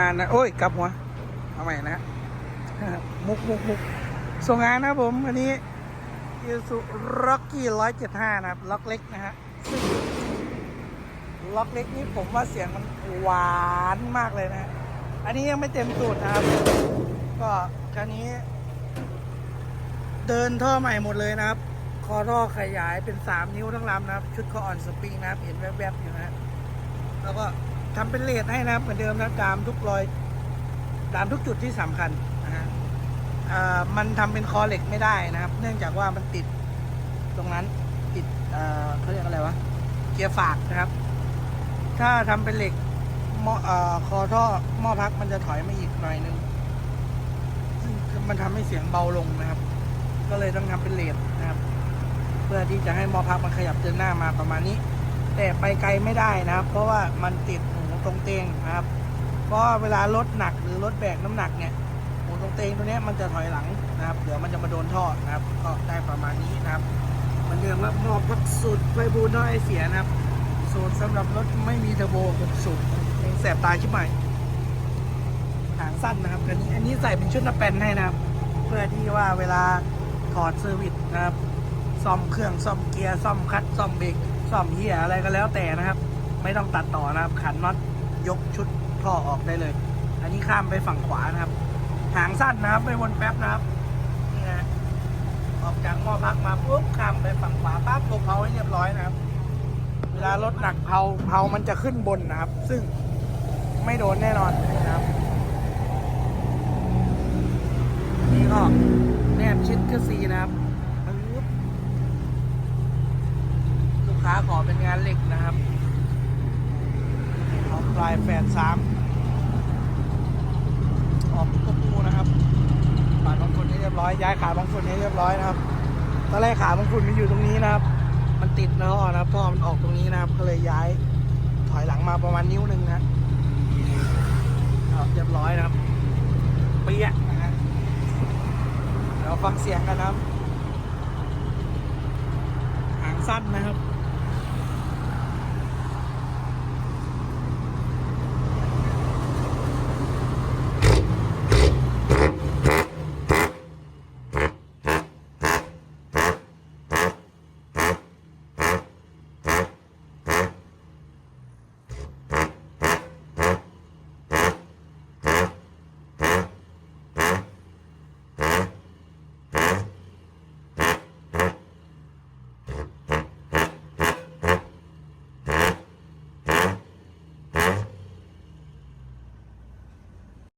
งานนะโอ้ยกลับหัวเอาใหม่นะมุกมุกมุกส่งงานนะผมอันนี้ยูสุร็อกกี้ร้อยเจ็ดห้านะครับ ล็อกเล็กนะฮะซึ่งล็อกเล็กนี่ผมว่าเสียงมันหวานมากเลยนะฮะอันนี้ยังไม่เต็มสูตรนะครับ ก็คันนี้ เดินท่อใหม่หมดเลยนะครับ คอท่อขยายเป็น3นิ้วทั้งลำนะครับ ชุดคออ่อนสปริงนะครับ เห็นแวบๆอยู่นะแล้วก็ ทำเป็นเลดให้นะครับเหมือนเดิมนะตามทุกรอย ตามทุกจุดที่สำคัญนะฮะมันทำเป็นคอเหล็กไม่ได้นะครับ เนื่องจากว่ามันติดตรงนั้นติดเอ่อเขาเรียกอะไรวะเกียร์ฝากนะครับ ถ้าทำเป็นเหล็กหม้อเอ่อคอท่อหม้อพักมันจะถอยมาอีกหน่อยนึงซึ่งมันทำให้เสียงเบาลงนะครับ ก็เลยต้องทำเป็นเลดนะครับ เพื่อที่จะให้หม้อพักมันขยับเดินหน้ามาประมาณนี้ แต่ไปไกลไม่ได้นะครับ เพราะว่ามันติด ตรงเตงนะครับเพราะเวลารถหนักหรือรถแบกน้ำหนักเนี่ยหูตรงเตงตัวนี้มันจะถอยหลังนะครับเดี๋ยวมันจะมาโดนท่อนะครับก็ได้ประมาณนี้นะครับเหมือนเดิมครับมอบพักสูตรไฟบูน้อยไอเสียนะครับสูตรสำหรับรถไม่มีเทอร์โบ6สูตรยังแสบตาชิบหายหางสั้นนะครับอันนี้อันนี้ใส่เป็นชุดนับแปนให้นะครับ เพื่อที่ว่าเวลาถอดเซอร์วิสนะครับซ่อมเครื่องซ่อมเกียร์ซ่อมคลัตช์ซ่อมเบรกซ่อมเฮียอะไรก็แล้วแต่นะครับ ไม่ต้องตัดต่อนะครับขันน็อต ยกชุดท่อออกได้เลย อันนี้ข้ามไปฝั่งขวานะครับ หางสั้นนะครับไม่วนแป๊บนะครับนี่นะออกจากหม้อพักมาปุ๊บข้ามไปฝั่งขวาปั๊บตัวเพาให้เรียบร้อยนะครับ เวลารถหนักเพาเพามันจะขึ้นบนนะครับ ซึ่งไม่โดนแน่นอนนะครับ นี่ก็แนบชิดกระซีนะครับลูกค้าขอเป็นงานเหล็กนะครับ ปลายแฝดสามออกตุ๊กปูนะครับปาดบางคนให้เรียบร้อย ย้ายขาบางคนให้เรียบร้อยนะครับตอนแรกขาบางคนมันอยู่ตรงนี้นะครับ มันติดท่อนะครับท่อมันออกตรงนี้นะครับ ก็เลยย้ายถอยหลังมาประมาณนิ้วหนึ่งนะเอาเรียบร้อยนะครับเปี้ยะนะฮะเดี๋ยวฟังเสียงกันนะครับ หางสั้นนะครับ